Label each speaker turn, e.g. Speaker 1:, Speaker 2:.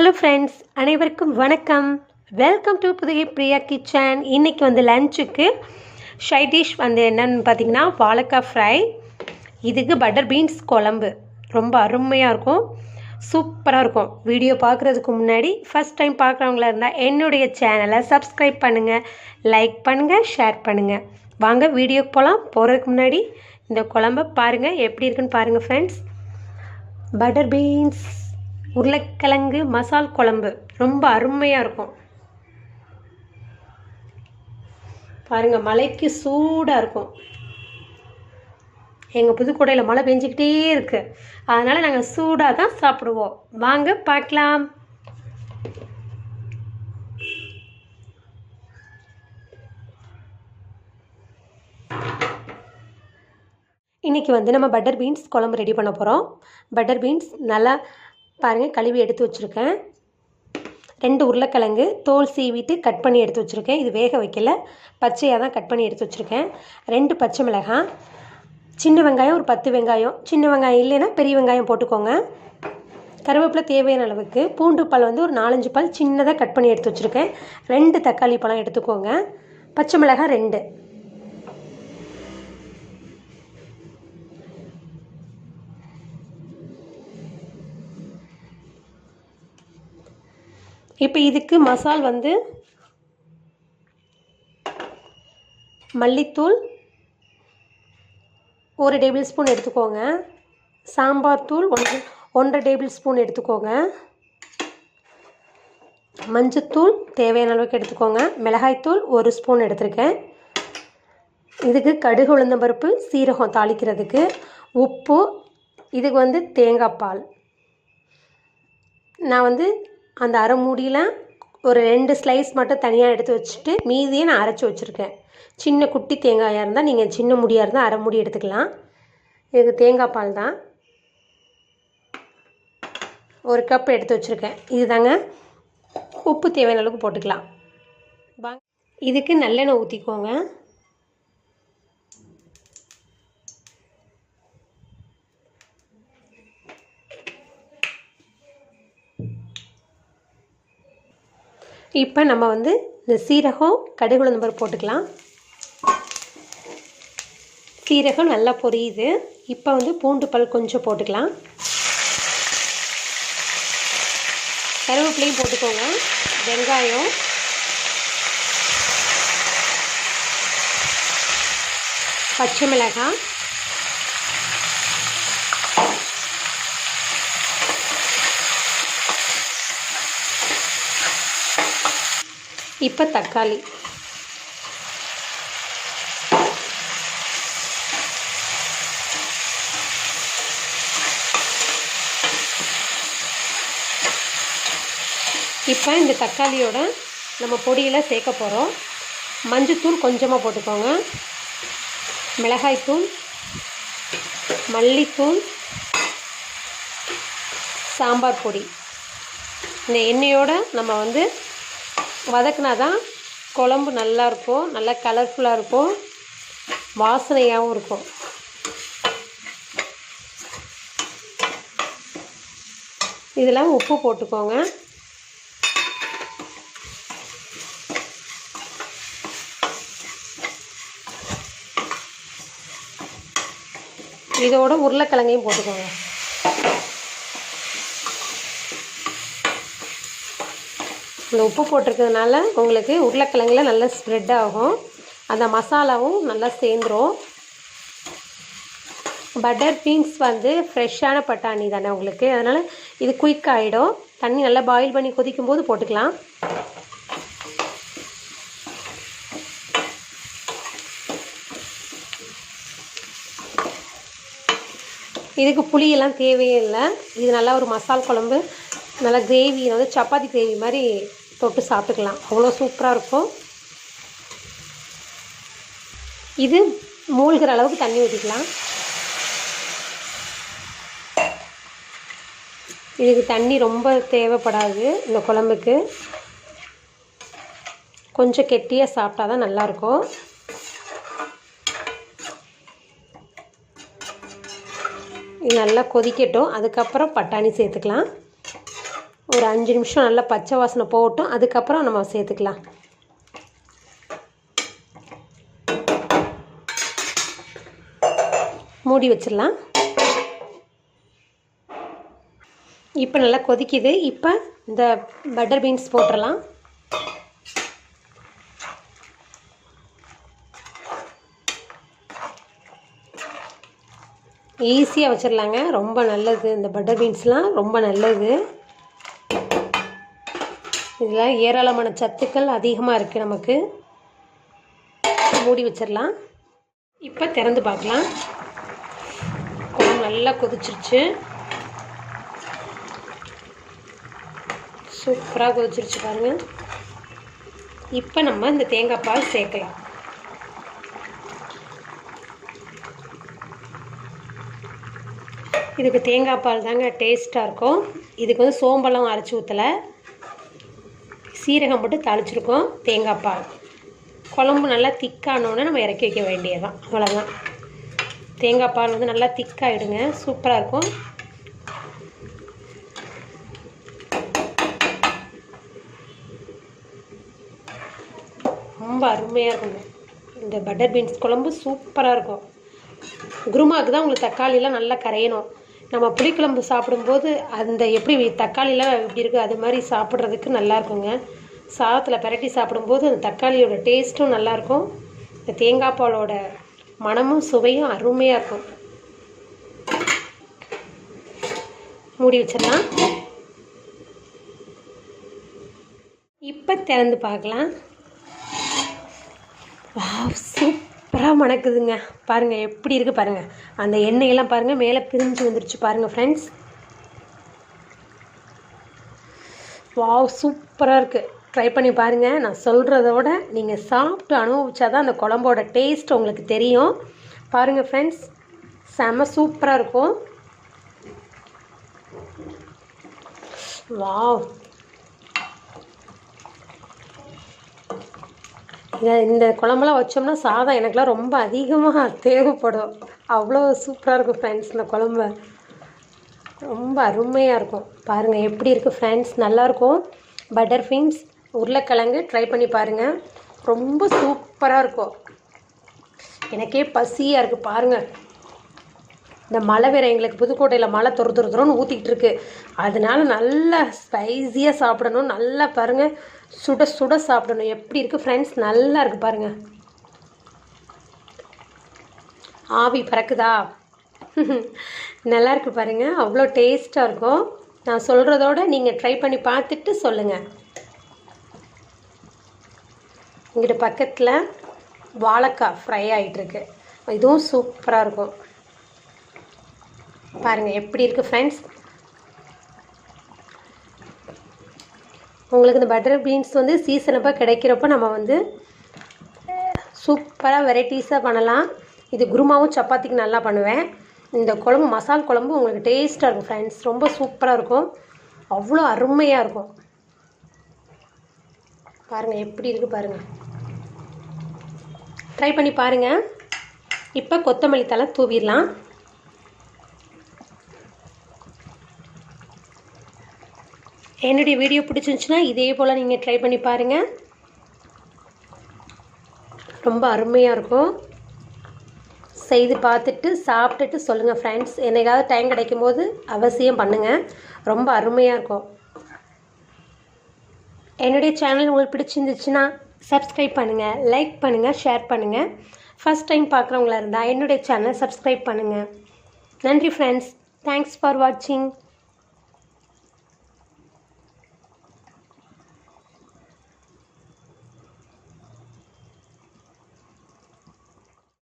Speaker 1: Hello friends அனைவருக்கும் வணக்கம். Welcome to Pudugai Priya kitchen இன்றைக்கி வந்து லஞ்சுக்கு ஷை டிஷ் வந்து என்னன்னு பார்த்தீங்கன்னா வாழைக்காய் ஃப்ரை இதுக்கு பட்டர் பீன்ஸ் குழம்பு. ரொம்ப அருமையாக இருக்கும். சூப்பராக இருக்கும். வீடியோ பார்க்குறதுக்கு முன்னாடி ஃபஸ்ட் டைம் பார்க்குறவங்களா இருந்தால் என்னுடைய சேனலை சப்ஸ்கிரைப் பண்ணுங்கள் லைக் பண்ணுங்கள் ஷேர் பண்ணுங்கள் வாங்க வீடியோக்கு போகலாம் போகிறதுக்கு முன்னாடி இந்த குழம்ப பாருங்கள் எப்படி இருக்குன்னு பாருங்கள் ஃப்ரெண்ட்ஸ் பட்டர் பீன்ஸ் உருளைக்கிழங்கு மசால் குழம்பு. ரொம்ப அருமையாக இருக்கும். பாருங்க மலைக்கு சூடாக இருக்கும். எங்கள் புதுக்கோட்டையில் மழை பெஞ்சிக்கிட்டே இருக்கு. அதனால் நாங்கள் சூடாக தான் சாப்பிடுவோம். வாங்க பார்க்கலாம். இன்றைக்கி வந்து நம்ம பட்டர் பீன்ஸ் குழம்பு ரெடி பண்ண போகிறோம் பட்டர் பீன்ஸ் நல்லா பாருங்கள் கழுவி எடுத்து வச்சுருக்கேன். ரெண்டு உருளைக்கிழங்கு தோல் சீவிட்டு கட் பண்ணி எடுத்து வச்சுருக்கேன். இது வேக வைக்கல. பச்சையாக தான் கட் பண்ணி எடுத்து வச்சுருக்கேன். ரெண்டு பச்சை மிளகாய் சின்ன வெங்காயம் ஒரு பத்து வெங்காயம். சின்ன வெங்காயம் இல்லைன்னா பெரிய வெங்காயம் போட்டுக்கோங்க. கருவேப்பிலை தேவையான அளவுக்கு பூண்டு பல் வந்து ஒரு நாலஞ்சு பல் சின்னதாக கட் பண்ணி எடுத்து வச்சுருக்கேன். ரெண்டு தக்காளி பழம் எடுத்துக்கோங்க. பச்சை மிளகாய் ரெண்டு. இப்போ இதுக்கு மசால் வந்து மல்லித்தூள் ஒரு டேபிள் ஸ்பூன் எடுத்துக்கோங்க. சாம்பார் தூள் ஒன்று ஒன்றரை டேபிள் ஸ்பூன் எடுத்துக்கோங்க. மஞ்சத்தூள் தேவையான அளவுக்கு எடுத்துக்கோங்க. மிளகாய்த்தூள் ஒரு ஸ்பூன் எடுத்திருக்கேன். இதுக்கு கடுகு உளுந்தம்பருப்பு சீரகம் தாளிக்கிறதுக்கு உப்பு இதுக்கு வந்து தேங்காய் பால். நான் வந்து அந்த அரை மூடியில் ஒரு ரெண்டு ஸ்லைஸ் மட்டும் தனியாக எடுத்து வச்சுட்டு மீதியை நான் அரைச்சி வச்சுருக்கேன். சின்ன குட்டி தேங்காயாக இருந்தால் நீங்கள் சின்ன முடியாக இருந்தால் அரை முடி எடுத்துக்கலாம். இதுக்கு தேங்காய் பால் தான். ஒரு கப் எடுத்து வச்சுருக்கேன். இது தாங்க உப்பு தேவையான அளவுக்கு போட்டுக்கலாம். இதுக்கு நல்லெண்ணெய் ஊற்றிக்கோங்க இப்போ நம்ம வந்து இந்த சீரகம் கடுகு உளுந்தம்பருப்பு போட்டுக்கலாம். சீரகம் நல்லா பொரியுது. இப்போ வந்து பூண்டு பல் கொஞ்சம் போட்டுக்கலாம். கருவேப்பிலையும் போட்டுக்கோங்க. வெங்காயம். பச்சை மிளகாய். இப்போ தக்காளி. இப்போ இந்த தக்காளியோட நம்ம பொடியில் சேர்க்க போகிறோம் மஞ்சத்தூள் கொஞ்சமாக போட்டுக்கோங்க. மிளகாய்த்தூள் மல்லித்தூள் சாம்பார் பொடி. இந்த எண்ணெயோடு நம்ம வந்து வதக்குனா தான் குழம்பு நல்லா இருக்கும் நல்லா கலர்ஃபுல்லாக இருக்கும் வாசனையாகவும் இருக்கும். இதெல்லாம் உப்பு போட்டுக்கோங்க. இதோட உருளைக்கிழங்கையும் போட்டுக்கோங்க. இந்த உப்பு போட்டிருக்கிறதுனால உங்களுக்கு உருளைக்கிழங்குல நல்லா ஸ்ப்ரெட் ஆகும். அந்த மசாலாவும் நல்லா சேர்ந்துடும் பட்டர் பீன்ஸ் வந்து ஃப்ரெஷ்ஷான பட்டாணி தானே உங்களுக்கு. அதனால் இது குயிக் ஆகிடும் தண்ணி நல்லா பாயில் பண்ணி கொதிக்கும் போது போட்டுக்கலாம். இதுக்கு புளியெல்லாம் தேவையே இல்லை. இது நல்லா ஒரு மசால் குழம்பு நல்லா கிரேவி வந்து சப்பாத்தி கிரேவி மாதிரி தொட்டு சாப்பிட்டுக்கலாம். அவ்வளோ சூப்பராக இருக்கும். இது மூழ்கிற அளவுக்கு தண்ணி ஊற்றிக்கலாம் இதுக்கு தண்ணி ரொம்ப தேவைப்படாது இந்த குழம்புக்கு. கொஞ்சம் கெட்டியாக சாப்பிட்டா தான் நல்லாயிருக்கும். இது நல்லா கொதிக்கட்டும். அதுக்கப்புறம் பட்டாணி சேர்த்துக்கலாம். ஒரு அஞ்சு நிமிஷம் நல்லா பச்சை வாசனை போகட்டும். அதுக்கப்புறம் நம்ம சேர்த்துக்கலாம். மூடி வச்சிடலாம். இப்போ நல்லா கொதிக்குது. இப்போ இந்த பட்டர் பீன்ஸ் போட்டுடலாம். ஈஸியாக வச்சிடலாங்க. ரொம்ப நல்லது. இந்த பட்டர் பீன்ஸ்லாம் ரொம்ப நல்லது. இதில் ஏராளமான சத்துக்கள் அதிகமாக இருக்குது நமக்கு. மூடி வச்சிடலாம். இப்போ திறந்து பார்க்கலாம். குழம்பு நல்லா கொதிச்சிருச்சு. சூப்பராக கொதிச்சிருச்சு பாருங்கள் இப்போ நம்ம இந்த தேங்காய் பால் சேர்க்கலாம். இதுக்கு தேங்காய் பால் தாங்க டேஸ்ட்டாக இருக்கும். இதுக்கு வந்து சோம்பெல்லாம் அரைச்சி ஊற்றலை. சீரகம் மட்டும் தாளிச்சிருக்கோம். தேங்காய் பால். குழம்பு நல்லா திக்கானோடனே நம்ம இறக்கி வைக்க வேண்டியதுதான். அவ்வளோதான் தேங்காய் பால் வந்து நல்லா திக்காகிடுங்க சூப்பராக இருக்கும். ரொம்ப அருமையாக இருக்குங்க. இந்த பட்டர் பீன்ஸ் குழம்பு சூப்பராக இருக்கும். குருமாவுக்கு தான் உங்களுக்கு தக்காளிலாம் நல்லா கரையணும். நம்ம புளிக்குழம்பு சாப்பிடும்போது அந்த எப்படி தக்காளிலாம் எப்படி இருக்குது அது மாதிரி சாப்பிட்றதுக்கு நல்லா இருக்குங்க. சாதத்தில் பிரட்டி சாப்பிடும்போது அந்த தக்காளியோட டேஸ்ட்டும் நல்லாயிருக்கும். இந்த தேங்காய் பாலோட மணமும் சுவையும் அருமையாக இருக்கும். மூடி வச்சிடலாம். இப்போ திறந்து பார்க்கலாம். வாவ் சூப்பராக மணக்குதுங்க. பாருங்கள் எப்படி இருக்குது பாருங்கள் அந்த எண்ணெயெல்லாம் பாருங்கள் மேலே பிரிஞ்சு வந்துருச்சு பாருங்கள் ஃப்ரெண்ட்ஸ் வாவ் சூப்பராக இருக்குது ட்ரை பண்ணி பாருங்கள் நான் சொல்கிறத விட நீங்கள் சாப்பிட்டு அனுபவிச்சா தான் அந்த குழம்போட டேஸ்ட் உங்களுக்கு தெரியும். பாருங்கள் ஃப்ரெண்ட்ஸ் செம சூப்பராக இருக்கும். வாவ் இந்த குழம்புலாம் வச்சோம்னா சாதம் எனக்குலாம் ரொம்ப அதிகமாக தேவைப்படும். அவ்வளோ சூப்பராக இருக்கும் ஃப்ரெண்ட்ஸ் இந்த குழம்பு. ரொம்ப அருமையாக இருக்கும். பாருங்கள் எப்படி இருக்குது ஃப்ரெண்ட்ஸ் நல்லாயிருக்கும் பட்டர் பீன்ஸ் உருளைக்கிழங்கு ட்ரை பண்ணி பாருங்கள் ரொம்ப சூப்பராக இருக்கும் எனக்கே பசியாக இருக்குது பாருங்கள் இந்த மழை வேறு எங்களுக்கு புதுக்கோட்டையில் மழை துரு துரு துருன்னு ஊற்றிக்கிட்டு இருக்கு. அதனால நல்லா ஸ்பைஸியாக சாப்பிடணும். நல்லா பாருங்கள் சுட சுட சாப்பிடணும். எப்படி இருக்குது ஃப்ரெண்ட்ஸ் நல்லா இருக்குது பாருங்கள் ஆவி பறக்குதா? நல்லா இருக்கு பாருங்கள் அவ்வளோ டேஸ்ட்டாக இருக்கும். நான் சொல்கிறதோட நீங்கள் ட்ரை பண்ணி பார்த்துட்டு சொல்லுங்கள் இங்கிட்ட பக்கத்தில் வாழைக்காய் ஃப்ரை ஆகிட்டுருக்கு இதுவும் சூப்பராக இருக்கும். பாருங்கள் எப்படி இருக்குது ஃப்ரெண்ட்ஸ் உங்களுக்கு இந்த பட்டர் பீன்ஸ் வந்து சீசனப்போ கிடைக்கிறப்போ கிடைக்கிறப்ப நம்ம வந்து சூப்பராக வெரைட்டிஸாக பண்ணலாம். இது குருமாவும் சப்பாத்திக்கு நல்லா பண்ணுவேன். இந்த குழம்பு மசால் குழம்பு உங்களுக்கு டேஸ்ட்டாக இருக்கும் ஃப்ரெண்ட்ஸ் ரொம்ப சூப்பராக இருக்கும். அவ்வளோ அருமையாக இருக்கும். பாருங்கள் எப்படி இருக்குது பாருங்கள் ட்ரை பண்ணி பாருங்கள் இப்போ கொத்தமல்லி தலை தூவிடலாம். என்னுடைய வீடியோ பிடிச்சிருந்துச்சுன்னா இதே போல் நீங்கள் ட்ரை பண்ணி பாருங்கள் ரொம்ப அருமையாக இருக்கும். செய்து பார்த்துட்டு சாப்பிட்டுட்டு சொல்லுங்கள் ஃப்ரெண்ட்ஸ் என்னைக்காவது டைம் கிடைக்கும் போது அவசியம் பண்ணுங்கள் ரொம்ப அருமையாக இருக்கும். என்னுடைய சேனல் உங்களுக்கு பிடிச்சிருந்துச்சுன்னா சப்ஸ்கிரைப் பண்ணுங்கள் லைக் பண்ணுங்கள் ஷேர் பண்ணுங்கள் ஃபஸ்ட் டைம் பார்க்குறவங்களா இருந்தால் என்னுடைய சேனல் சப்ஸ்கிரைப் பண்ணுங்கள் நன்றி ஃப்ரெண்ட்ஸ் தேங்க்ஸ் ஃபார் வாட்சிங்